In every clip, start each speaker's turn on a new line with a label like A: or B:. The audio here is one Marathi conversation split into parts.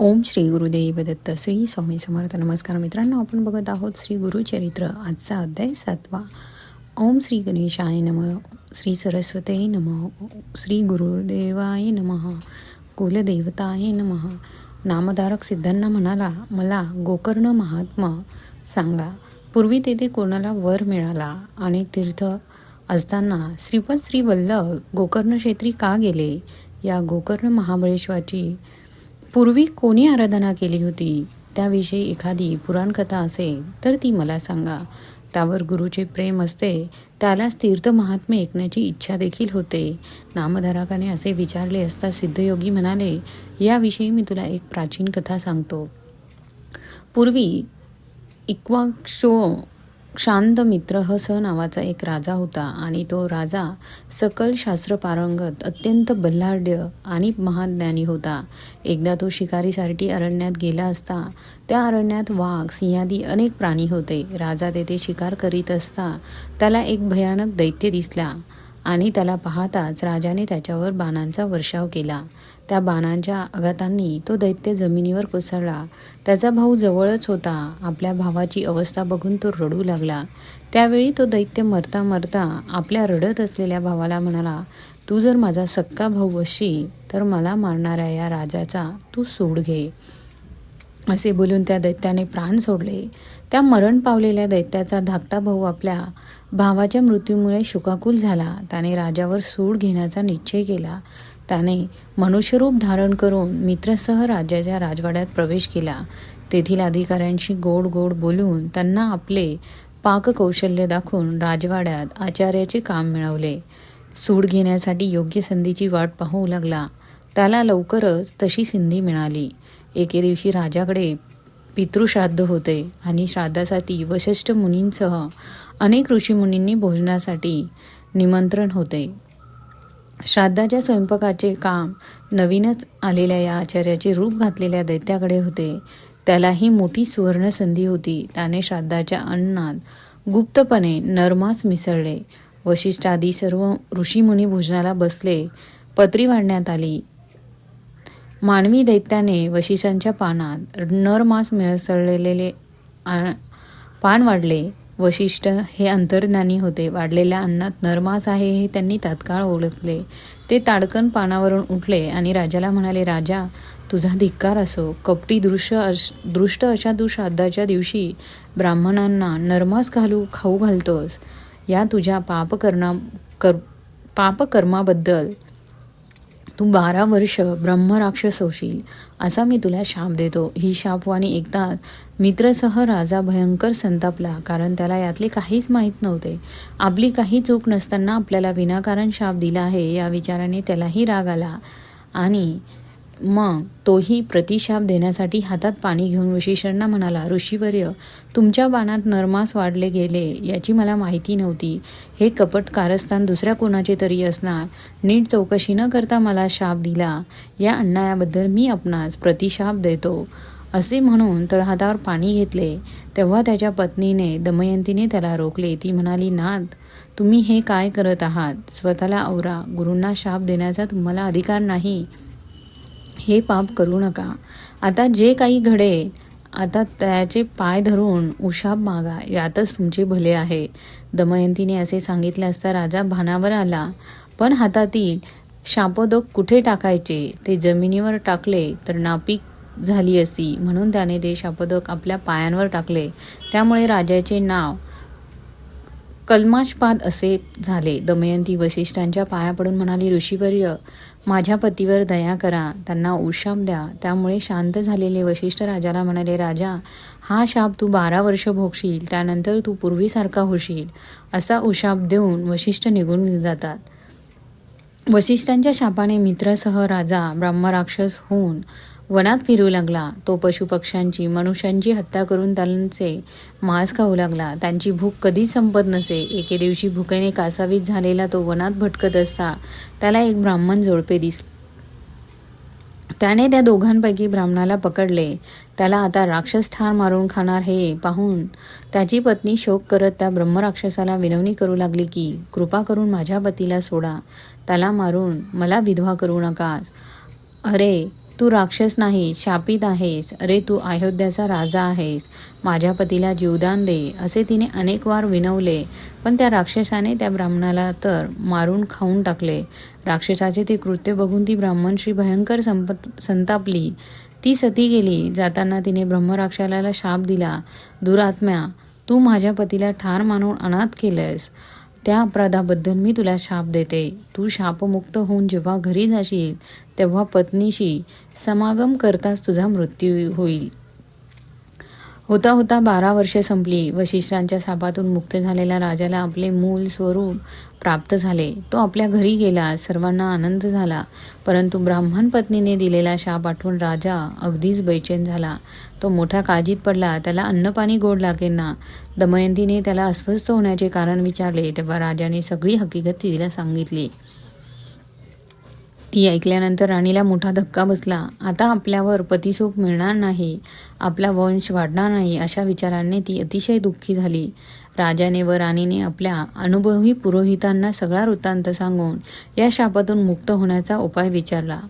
A: ओम श्री गुरुदेव दत्त श्री स्वामी समर्थ. नमस्कार मित्रांनो आपण बघत आहोत श्री गुरुचरित्र. आजचा अध्याय सातवा. ओम श्री गणेशाय नम श्री सरस्वते नम श्री गुरुदेवाय नम कुलदेवताय नम. नामधारक सिद्धांना म्हणाला मला गोकर्ण महात्मा सांगा. पूर्वी तेथे कोणाला वर मिळाला अनेक तीर्थ असताना श्रीपद श्री वल्लभ गोकर्ण क्षेत्री का गेले या गोकर्ण महाबळेश्वराची पूर्वी कोणी आराधना केली होती? त्याविषयी एखादी पुराणकथा असेल तर ती मला सांगा. त्यावर गुरुचे प्रेम असते त्यालाच तीर्थ महात्म्य ऐकण्याची इच्छा देखील होते. नामधारकाने असे विचारले असता सिद्धयोगी म्हणाले याविषयी मी तुला एक प्राचीन कथा सांगतो. पूर्वी इक्वाक्षो शांत मित्र स नावाचा एक राजा होता आणि तो राजा सकल शास्त्र पारंगत अत्यंत बल्लाढ्य आणि महाज्ञानी होता. एकदा तो शिकारीसाठी अरण्यात गेला असता त्या अरण्यात वाघ सिंहादी अनेक प्राणी होते. राजा तेथे शिकार करीत असता त्याला एक भयानक दैत्य दिसला आणि त्याला पाहताच राजाने त्याच्यावर बाणांचा वर्षाव केला. त्या बाणांच्या आघातांनी तो दैत्य जमिनीवर कोसळला. त्याचा भाऊ जवळच होता. आपल्या भावाची अवस्था बघून तो रडू लागला. त्यावेळी तो दैत्य मरता मरता आपल्या रडत असलेल्या भावाला म्हणाला तू जर माझा सक्का भाऊ असशील तर मला मारणाऱ्या या राजाचा तू सूड घे. असे बोलून त्या दैत्याने प्राण सोडले. त्या मरण पावलेल्या दैत्याचा धाकटा भाऊ आपल्या भावाच्या मृत्यूमुळे शुकाकुल झाला. त्याने राजावर सूड घेण्याचा निश्चय केला. त्याने मनुष्यरूप धारण करून मित्रसह राज्याच्या राजवाड्यात प्रवेश केला. तेथील अधिकाऱ्यांशी गोड गोड बोलून त्यांना आपले पाककौशल्य दाखवून राजवाड्यात आचार्याचे काम मिळवले. सूड घेण्यासाठी योग्य संधीची वाट पाहू लागला. त्याला लवकरच तशी संधी मिळाली. एके दिवशी राजाकडे पितृश्राद्ध होते आणि श्राद्धासाठी वशिष्ठ मुनींसह अनेक ऋषीमुनींनी भोजनासाठी निमंत्रण होते. श्राद्धाच्या स्वयंपाकाचे काम नवीनच आलेल्या या आचार्याचे रूप घातलेल्या दैत्याकडे होते. त्यालाही मोठी सुवर्णसंधी होती. त्याने श्राद्धाच्या अन्नात गुप्तपणे नरमास मिसळले. वशिष्ठादी सर्व ऋषीमुनी भोजनाला बसले. पत्री वाढण्यात आली. मानवी दैत्याने वशिष्ठांच्या पानात नरमास मिसळलेले पान वाढले. वशिष्ठ हे अंतर्ज्ञानी होते. वाढलेल्या अन्नात नरमास आहे हे त्यांनी तात्काळ ओळखले. ते ताडकन पानावरून उठले आणि राजाला म्हणाले राजा तुझा धिक्कार असो. कपटी दृश्य अश दृष्ट अशा तू श्राद्धाच्या दिवशी ब्राह्मणांना नरमास घालू खाऊ घालतोस. या तुझ्या पापकर्णा कर पापकर्माबद्दल तू बारा वर्ष ब्रह्मराक्षस होशील असा मी तुला शाप देतो. ही शापवाणी एकदा मित्रसह राजा भयंकर संतापला कारण त्याला यातले काहीच माहीत नव्हते. आपली काही चूक नसताना आपल्याला विनाकारण शाप दिला आहे या विचाराने त्यालाही राग आला. आणि मग तोही प्रतिशाप देण्यासाठी हातात पाणी घेऊन वशिष्ठांना म्हणाला ऋषीवर्य तुमच्या बाणात नरमास वाढले गेले याची मला माहिती नव्हती. हे कपट कारस्थान दुसऱ्या कोणाचे तरी असणार. नीट चौकशी न करता मला शाप दिला. या अन्यायाबद्दल मी आपणास प्रतिशाप देतो. असे म्हणून तळहातावर पाणी घेतले. तेव्हा त्याच्या पत्नीने दमयंतीने त्याला रोखले. ती म्हणाली नाथ तुम्ही हे काय करत आहात? स्वतःला आवरा गुरूंना शाप देण्याचा तुम्हाला अधिकार नाही. हे पाप करू नका. आता जे काही घडे आता त्याचे पाय धरून उशाप मागा यातच तुमचे भले आहे. दमयंतीने असे सांगितले असता राजा भानावर आला. पण हातातील शापदोक कुठे टाकायचे? ते जमिनीवर टाकले तर नापीक झाली असती. म्हणून त्याने ते शापदक आपल्या पायांवर टाकले. त्यामुळे राजाचे नाव कलमाशपाद असे झाले. दमयंती वशिष्ठांच्या पाया पडून म्हणाली ऋषीवर्य माझ्या पतीवर दया करा त्यांना उशाप द्या. त्यामुळे शांत झालेले वशिष्ठ राजाला म्हणाले राजा हा शाप तू बारा वर्ष भोगशील त्यानंतर तू पूर्वीसारखा होशील. असा उशाप देऊन वशिष्ठ निघून जातात. वशिष्ठांच्या शापाने मित्रासह राजा ब्रह्मराक्षस होऊन वनात फिरू लागला. तो पशुपक्ष्यांची मनुष्यांची हत्या करून त्यांचे मांस खाऊ लागला. त्यांची भूक कधीच संपत नसे. एके दिवशी भुकेने कासावीस झालेला तो वनात भटकत असता त्याला एक ब्राह्मण जोडपे दिस त्याने त्या दोघांपैकी ब्राह्मणाला पकडले. त्याला आता राक्षस ठार मारून खाणार हे पाहून त्याची पत्नी शोक करत त्या ब्रह्मराक्षसाला विनवणी करू लागली की कृपा करून माझ्या पतीला सोडा. त्याला मारून मला विधवा करू नकास. अरे तू राक्षस नाही शापित आहेस. अरे तू अयोध्याचा राजा आहेस. माझ्या पतीला जीवदान दे असे तिने अनेक वार विनवले. पण त्या राक्षसाने त्या ब्राह्मणाला तर मारून खाऊन टाकले. राक्षसाचे ते कृत्य बघून ती ब्राह्मणशी भयंकर संपत संतापली. ती सती गेली जाताना तिने ब्रह्मराक्षाला शाप दिला. दुरात्म्या तू माझ्या पतीला ठार मानून अनाथ केलंस त्या अपराधाबद्दल मी तुला शाप देते. तू शापमुक्त होऊन जेव्हा घरी जाशील तेव्हा पत्नीशी समागम करताच तुझा मृत्यू होईल. होता होता बारा वर्षे संपली. वशिष्ठांच्या सापातून मुक्त झालेल्या राजाला आपले मूल स्वरूप प्राप्त झाले. तो आपल्या घरी गेला. सर्वांना आनंद झाला. परंतु ब्राह्मण पत्नीने दिलेला शाप आठवून राजा अगदीच बैचेन झाला. तो मोठ्या काळजीत पडला. त्याला अन्नपाणी गोड लागेना. दमयंतीने त्याला अस्वस्थ होण्याचे कारण विचारले. तेव्हा राजाने सगळी हकीकत तिला सांगितली. ती ऐकल्यानंतर राणीला मोठा धक्का बसला. आता आपल्यावर पतिसुख मिळणार नाही आपला वंश वाढणार नाही अशा विचारांनी ती अतिशय दुःखी झाली. राजाने व राणीने आपल्या अनुभवी पुरोहितांना सगळा वृत्तांत सांगून या शापातून मुक्त होण्याचा उपाय विचारला.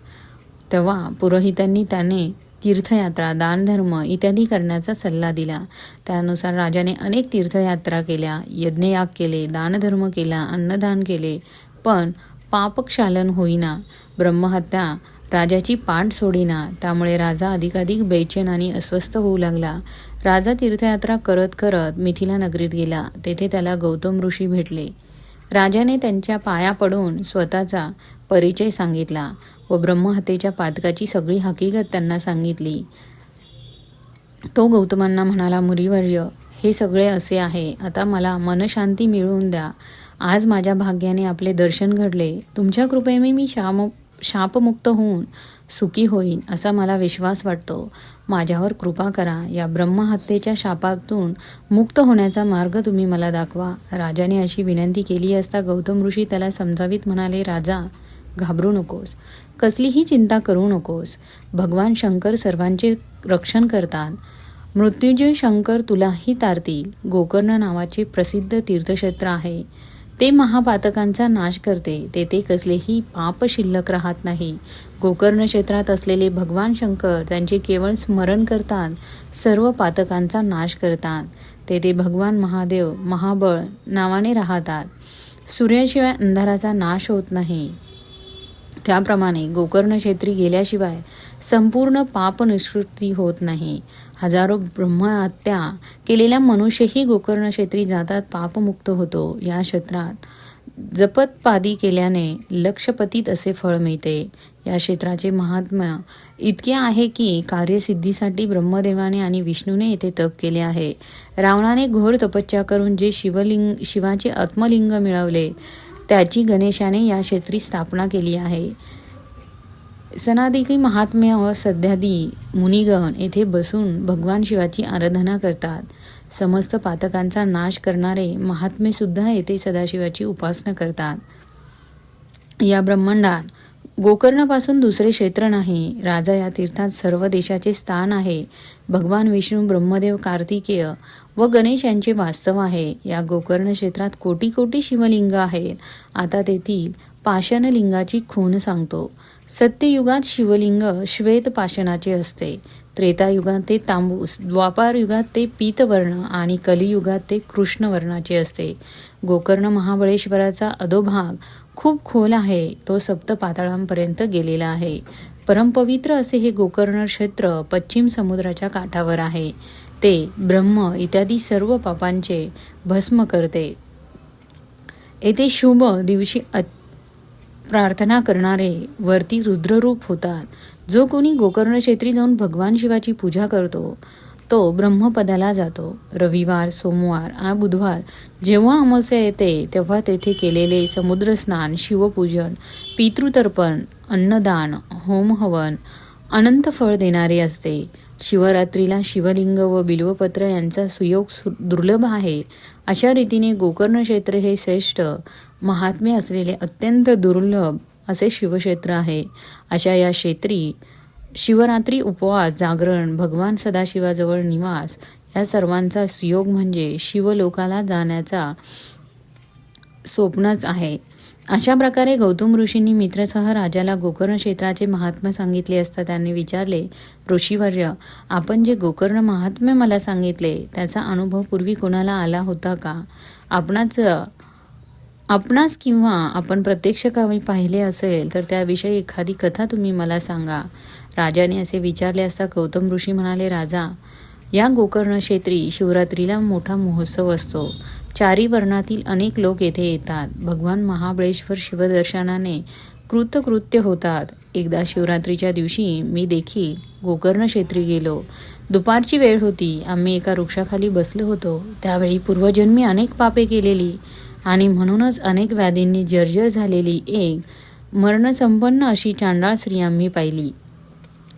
A: तेव्हा पुरोहितांनी त्याने तीर्थयात्रा दानधर्म इत्यादी करण्याचा सल्ला दिला. त्यानुसार राजाने अनेक तीर्थयात्रा केल्या यज्ञयाग केले दानधर्म केला अन्नदान केले. पण पापक्षालन होईना. ब्रह्महत्या राजाची पाठ सोडीना. त्यामुळे राजा अधिकाधिक बेचैन आणि अस्वस्थ होऊ लागला. राजा तीर्थयात्रा करत करत मिथिला नगरीत गेला. तेथे त्याला गौतम ऋषी भेटले. राजाने त्यांच्या पाया पडून स्वतःचा परिचय सांगितला व ब्रह्महत्येच्या पातकाची सगळी हकीकत त्यांना सांगितली. तो गौतमांना म्हणाला मुरीवर्य हे सगळे असे आहे. आता मला मनशांती मिळवून द्या. आज माझ्या भाग्याने आपले दर्शन घडले. तुमच्या कृपेने मी शाम शापमुक्त होऊन सुखी होईन असा मला विश्वास वाटतो. माझ्यावर कृपा करा. या ब्रह्महत्येच्या शापातून मुक्त होण्याचा मार्ग तुम्ही मला दाखवा. राजाने अशी विनंती केली असता गौतम ऋषी त्याला समजावीत म्हणाले राजा घाबरू नकोस. कसलीही चिंता करू नकोस. भगवान शंकर सर्वांचे रक्षण करतात. मृत्युंजय शंकर तुलाही तारतील. गोकर्ण नावाचे प्रसिद्ध तीर्थक्षेत्र आहे. ते महापातकांचा नाश करते. तेथे कसलेही पाप शिल्लक राहत नाही. गोकर्ण क्षेत्रात असलेले भगवान शंकर त्यांचे केवळ स्मरण करतात सर्व पातकांचा नाश करतात. तेथे भगवान महादेव महाबळ नावाने राहतात. सूर्याशिवाय अंधाराचा नाश होत नाही. त्याप्रमाणे गोकर्ण क्षेत्री गेल्याशिवाय संपूर्ण पाप निष्कृती होत नाही. हजारो ब्रह्महत्या केलेल्या मनुष्यही गोकर्ण क्षेत्री जातात पापमुक्त होतो या क्षेत्रात. जपत पादी केल्याने लक्षपतीत असे फळ मिळते. या क्षेत्राचे महात्म्य इतके आहे की कार्यसिद्धीसाठी ब्रह्मदेवाने आणि विष्णूने येथे तप केले आहे. रावणाने घोर तपस्या करून जे शिवलिंग शिवाचे आत्मलिंग मिळवले त्याची गणेशाने या क्षेत्री स्थापना केली आहे. सनादिकी महात्म्य व सध्यादी मुनिगण येथे बसून भगवान शिवाची आराधना करतात. समस्त पातकांचा नाश करणारे महात्मे सुद्धा येथे सदाशिवाची उपासना करतात. या ब्रह्मांडात गोकर्णापासून दुसरे क्षेत्र नाही राजा या तीर्थात सर्व देशाचे स्थान आहे. भगवान विष्णू ब्रह्मदेव कार्तिकेय व गणेश यांचे वास्तव आहे. या गोकर्ण क्षेत्रात कोटी कोटी शिवलिंग आहेत. आता तेथील पाषाणलिंगाची खून सांगतो. सत्ययुगात शिवलिंग श्वेत पाषाणाचे असते. त्रेतायुगात ते तांबूस द्वापार युगात ते पीतवर्ण आणि कलियुगात ते कृष्णवर्णाचे असते. गोकर्ण महाबळेश्वराचा अधोभाग खूप खोल आहे तो सप्त पाताळांपर्यंत गेलेला आहे. परमपवित्र असे हे गोकर्ण क्षेत्र पश्चिम समुद्राच्या काठावर आहे. ते ब्रह्म इत्यादी सर्व पापांचे भस्म करते. येथे शुभ दिवशी प्रार्थना करणारे वरती रुद्ररूप होतात. जो कोणी गोकर्ण क्षेत्री जाऊन भगवान शिवाची पूजा करतो तो ब्रह्मपदाला जातो. रविवार सोमवार आणि बुधवार जेव्हा अमावस्या येते तेव्हा तेथे केलेले समुद्र स्नान शिवपूजन पितृतर्पण अन्नदान होमहवन अनंत फळ देणारे असते. शिवरात्रीला शिवलिंग व बिल्वपत्र यांचा सुयोग दुर्लभ आहे. अशा रीतीने गोकर्ण क्षेत्र हे श्रेष्ठ महात्म्य असलेले अत्यंत दुर्लभ असे शिवक्षेत्र आहे. अशा या क्षेत्री शिवरात्री उपवास जागरण भगवान सदाशिवाजवळ निवास या सर्वांचा सुयोग म्हणजे शिवलोकाला जाण्याचा स्वप्नच आहे. अशा प्रकारे गौतम ऋषींनी मित्रसह राजाला गोकर्ण क्षेत्राचे महात्म्य सांगितले असता त्यांनी विचारले ऋषीवर्य आपण जे गोकर्ण महात्म्य मला सांगितले त्याचा अनुभव पूर्वी कोणाला आला होता का? आपणाच आपणास किंवा आपण प्रत्यक्ष कामी पाहिले असेल तर त्याविषयी एखादी कथा तुम्ही मला सांगा. राजाने असे विचारले असता गौतम ऋषी म्हणाले राजा या गोकर्ण क्षेत्री शिवरात्रीला मोठा महोत्सव असतो. चारी वर्णातील अनेक लोक येथे येतात. भगवान महाबळेश्वर शिवदर्शनाने कृतकृत्य होतात. एकदा शिवरात्रीच्या दिवशी मी देखील गोकर्ण क्षेत्री गेलो. दुपारची वेळ होती. आम्ही एका वृक्षाखाली बसलो होतो. त्यावेळी पूर्वजन्मी अनेक पापे केलेली. आणि म्हणूनच अनेक व्याधींनी जर्जर झालेली एक मरणसंपन्न अशी चांडाळ स्त्री आम्ही पाहिली.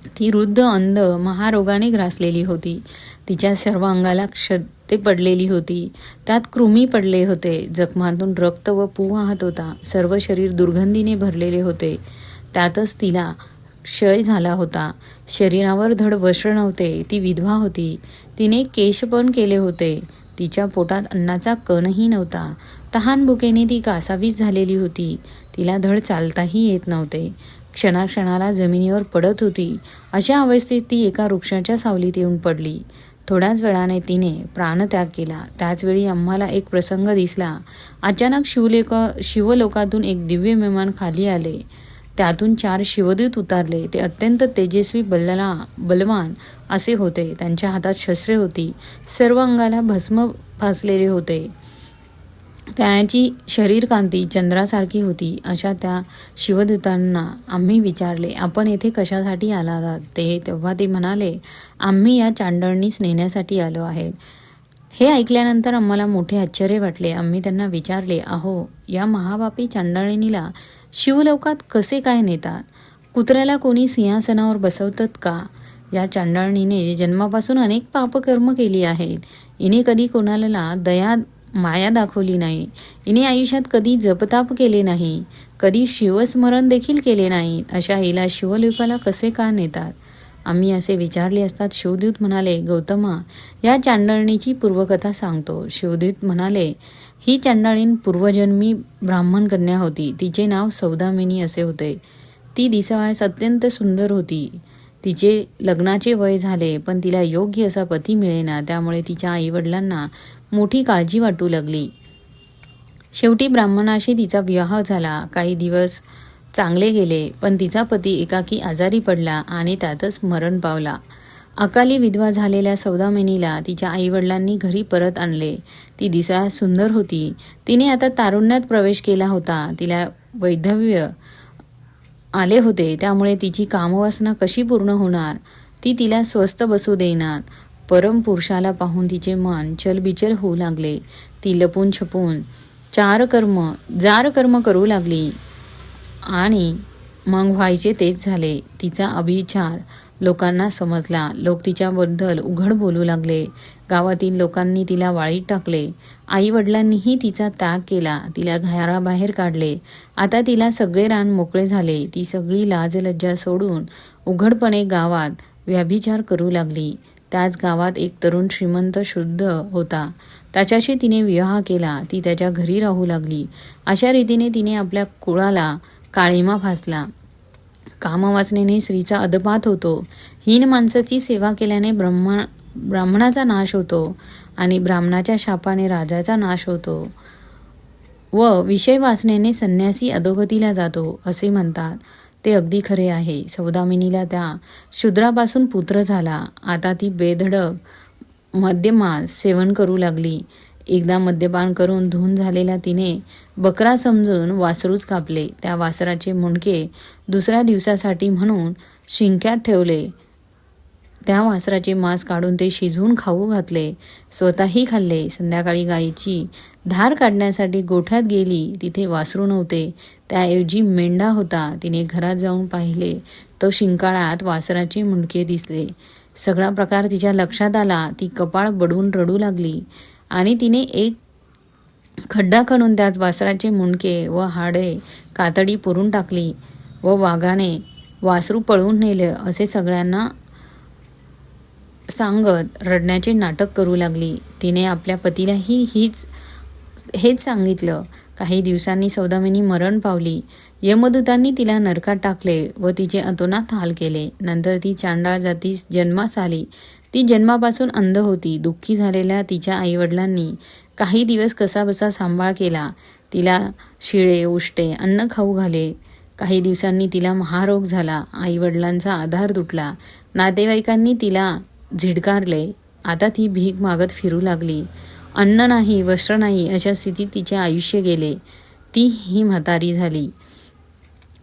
A: ती वृद्ध अंध महारोगाने ग्रासलेली होती. तिच्या सर्व अंगाला क्षते पडलेली होती. त्यात कृमी पडले होते. जखमातून रक्त व पू वाहत होता. सर्व शरीर दुर्गंधीने भरलेले होते. त्यातच तिला क्षय झाला होता. शरीरावर धड वस्त्र नव्हते ती विधवा होती. तिने केश पण केले होते. तिच्या पोटात अन्नाचा कणही नव्हता. तहान भुकेने ती कासावीस झालेली होती. तिला धड चालताही येत नव्हते. क्षणाक्षणाला जमिनीवर पडत होती. अशा अवस्थेत ती एका वृक्षाच्या सावलीत येऊन पडली. थोड्याच वेळाने तिने प्राणत्याग केला. त्याचवेळी आम्हाला एक प्रसंग दिसला. अचानक शिवलेख शिवलोकातून एक दिव्य विमान खाली आले. त्यातून चार शिवदूत उतारले. ते अत्यंत तेजस्वी बलला बलवान असे होते. त्यांच्या हातात शस्त्रे होती. सर्व अंगाला भस्म फासलेले होते. त्याची शरीरकांती चंद्रासारखी होती. अशा त्या शिवदूतांना आम्ही विचारले आपण येथे कशासाठी आला आहात ते तेव्हा ते म्हणाले आम्ही या चांडळणीस नेण्यासाठी आलो आहेत. हे ऐकल्यानंतर आम्हाला मोठे आश्चर्य वाटले. आम्ही त्यांना विचारले अहो या महापापी चांडळणीला शिवलोकात कसे काय नेतात? कुत्र्याला कोणी सिंहासनावर बसवतात का? या चांडाळणीने जन्मापासून अनेक पापकर्म केली आहेत. इने कधी कोणाला दया माया दाखवली नाही. इने आयुष्यात कधी जपताप केले नाही. कधी शिवस्मरण देखील केले नाही अशा हिला शिवलोकाला कसे का नेतात? आम्ही असे विचारले असतात शिवदूत म्हणाले गौतमा या चांडळणीची पूर्वकथा सांगतो. शिवदूत म्हणाले ही चांडाळीन पूर्वजन्मी ब्राह्मण कन्या होती. तिचे नाव सौदामिनी असे होते. ती दिसावयास अत्यंत सुंदर होती. तिचे लग्नाचे वय झाले पण तिला योग्य असा पती मिळेना त्यामुळे तिच्या आईवडिलांना मोठी काळजी वाटू लागली. शेवटी ब्राह्मणाशी तिचा विवाह झाला. काही दिवस चांगले गेले पण तिचा पती एकाकी आजारी पडला आणि त्यातच मरण पावला. अकाली विधवा झालेल्या सौदामिनीला तिच्या आईवडिलांनी घरी परत आणले. ती दिसा सुंदर होती. तिने आता तारुण्यात प्रवेश केला होता. तिला वैधव्य आले होते. त्यामुळे तिची कामवासना कशी पूर्ण होणार? ती तिला स्वस्थ बसू देणार. परम पुरुषाला पाहून तिचे मन चलबिचल होऊ लागले. ती लपून छपून चार कर्म जार कर्म करू लागली. आणि मग व्हायचे तेच झाले. तिचा अभिचार लोकांना समजला. लोक तिच्याबद्दल उघड बोलू लागले. गावातील लोकांनी तिला वाळीत टाकले. आई वडिलांनीही तिचा त्याग केला. तिला घराबाहेर काढले. आता तिला सगळे रान मोकळे झाले. ती सगळी लाजलज्जा सोडून उघडपणे गावात व्याभिचार करू लागली. त्याच गावात एक तरुण श्रीमंत शुद्ध होता. त्याच्याशी तिने विवाह केला. ती त्याच्या घरी राहू लागली. अशा रीतीने तिने आपल्या कुळाला काळीमा फासला. कामवासनेने स्त्रीचा अदपात होतो. हीन माणसाची सेवा केल्याने ब्रह्मा ब्राह्मणाचा नाश होतो आणि ब्राह्मणाच्या शापाने राजाचा नाश होतो. व विषय वासनेने संन्यासी अधोगतीला जातो असे म्हणतात. ते अगदी खरे आहे. सौदामिनीला त्या शूद्रापासून पुत्र झाला. आता ती बेधडक मद्यमास सेवन करू लागली. एकदा मद्यपान करून धुऊन झालेल्या तिने बकरा समजून वासरूच कापले. त्या वासराचे मुंडके दुसऱ्या दिवसासाठी म्हणून शिंक्यात ठेवले. त्या वासराचे मांस काढून ते शिजवून खाऊ घातले. स्वतःही खाल्ले. संध्याकाळी गायीची धार काढण्यासाठी गोठ्यात गेली. तिथे वासरू नव्हते. त्याऐवजी मेंढा होता. तिने घरात जाऊन पाहिले. तो शिंकाळात वासराचे मुंडके दिसले. सगळा प्रकार तिच्या लक्षात आला. ती कपाळ बडवून रडू लागली. आणि तिने एक खड्डा खणून त्याच वासराचे मुंडके व हाडे कातडी पुरून टाकली व वाघाने वासरू पळवून नेले. असे सगळ्यांना सांगत रडण्याचे नाटक करू लागली. तिने आपल्या पतीलाही हीच हेच सांगितलं. काही दिवसांनी सौदामिनी मरण पावली. यमदूतांनी तिला नरकात टाकले व तिचे अतोनात हाल केले. नंतर ती चांडाळ जातीस जन्मास आली. ती जन्मापासून अंध होती. दुःखी झालेल्या तिच्या आईवडिलांनी काही दिवस कसाबसा सांभाळ केला. तिला शिळे उष्टे अन्न खाऊ घाले. काही दिवसांनी तिला महारोग झाला. आईवडिलांचा आधार तुटला. नातेवाईकांनी तिला झिडकारले. आता ती भीक मागत फिरू लागली. अन्न नाही वस्त्र नाही अशा स्थितीत तिचे आयुष्य गेले. ती ही म्हातारी झाली.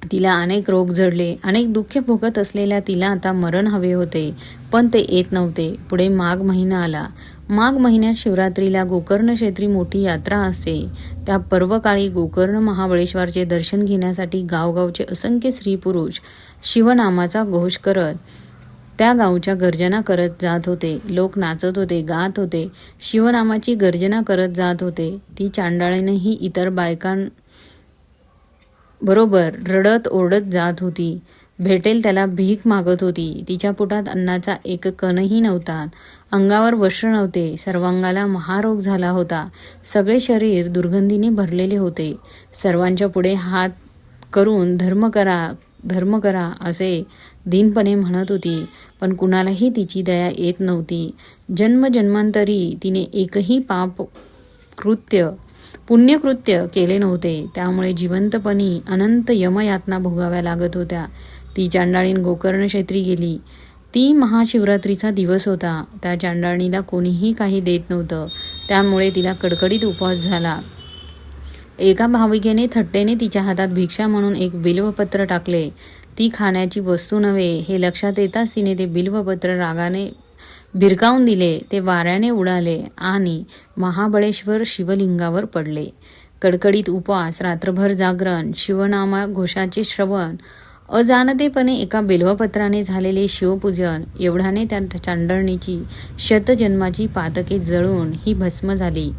A: तिला अनेक रोग जडले अनेक दुःखे भोगत असलेल्या तिला आता मरण हवे होते पण ते येत नव्हते. पुढे माघ महिना आला. माघ महिन्यात शिवरात्रीला गोकर्ण क्षेत्री मोठी यात्रा असते. त्या पर्वकाळी गोकर्ण महाबळेश्वरचे दर्शन घेण्यासाठी गावगावचे असंख्य स्त्री पुरुष शिवनामाचा घोष करत त्या गावच्या गर्जना करत जात होते. लोक नाचत होते गात होते. शिवनामाची गर्जना करत जात होते. ती चांडाळीनेही इतर बायकां बरोबर रडत ओरडत जात होती. भेटेल त्याला भीक मागत होती. तिच्या पोटात अन्नाचा एक कणही नव्हता. अंगावर वस्त्र नव्हते. सर्वांगाला महारोग झाला होता. सगळे शरीर दुर्गंधीने भरलेले होते. सर्वांच्या पुढे हात करून धर्म करा धर्म करा असे दिनपणे म्हणत होती. पण कुणालाही तिची दया येत नव्हती. जन्मजन्मांतरी तिने एकही पाप कृत्य पुण्यकृत्य केले नव्हते. त्यामुळे जिवंतपणी अनंत यमयातना भोगाव्या लागत होत्या. ती चांडाळीन गोकर्ण क्षेत्री गेली. ती महाशिवरात्रीचा दिवस होता. त्या चांडाळणीला कोणीही काही देत नव्हतं. त्यामुळे तिला कडकडीत उपवास झाला. एका भाविकेने थट्टेने तिच्या हातात भिक्षा म्हणून एक बिल्वपत्र टाकले. ती खाण्याची वस्तू नव्हे हे लक्षात येताच तिने ते बिल्वपत्र रागाने भिरकावून दिले ते वाऱ्याने उडाले आणि महाबळेश्वर शिवलिंगावर पडले. कडकडीत उपवास रात्रभर जागरण शिवनामा घोषाचे श्रवण अजाणतेपणे एका बिल्वपत्राने झालेले शिवपूजन एवढ्याने त्या चांडरणीची शतजन्माची पातके जळून ही भस्म झाली.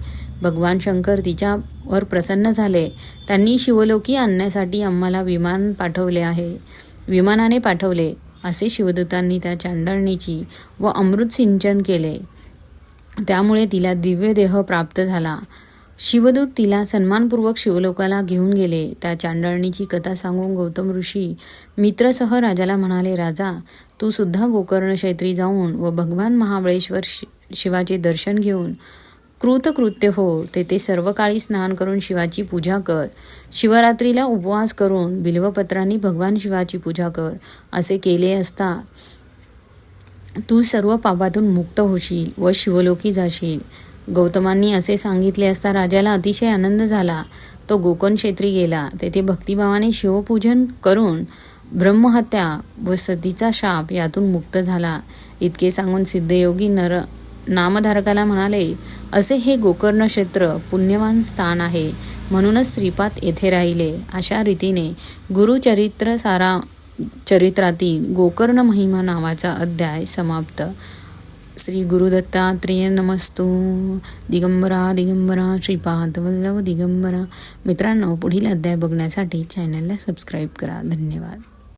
A: भगवान शंकर तिच्यावर प्रसन्न झाले. त्यांनी शिवलोकी आणण्यासाठी आम्हाला विमान पाठवले आहे. विमानाने पाठवले. असे शिवदूतांनी त्या चांडरणीची व अमृत सिंचन केले. त्यामुळे तिला दिव्य देह प्राप्त झाला. शिवदूत तिला सन्मानपूर्वक शिवलोकाला घेऊन गेले. त्या चांडळणीची कथा सांगून गौतम ऋषी मित्रसह राजाला म्हणाले राजा तू सुद्धा गोकर्ण क्षेत्री जाऊन व भगवान महाबळेश्वर शिवाचे दर्शन घेऊन कृतकृत्य हो तेथे सर्व काळी स्नान करून शिवाची पूजा कर. शिवरात्रीला उपवास करून बिल्वपत्रांनी भगवान शिवाची पूजा कर असे केले असता तू सर्व पापातून मुक्त होशील व शिवलोकी जाशील. गौतमांनी असे सांगितले असता राजाला अतिशय आनंद झाला. तो गोकर्ण क्षेत्री गेला. तेथे भक्तिभावाने शिवपूजन करून ब्रह्महत्या व सतीचा शाप यातून मुक्त झाला. इतके सांगून सिद्धयोगी नर नामधारकाला म्हणाले असे हे गोकर्ण क्षेत्र पुण्यवान स्थान आहे म्हणूनच श्रीपाद येथे राहिले. अशा रीतीने गुरुचरित्र सारा चरित्रातील गोकर्ण महिमा नावाचा अध्याय समाप्त. श्री गुरुदत्तात्रेय नमस्तू दिगंबरा दिगंबरा श्रीपाद वल्लभ दिगंबरा. मित्रांनो पुढील अध्याय बघण्यासाठी चॅनलला सबस्क्राईब करा. धन्यवाद.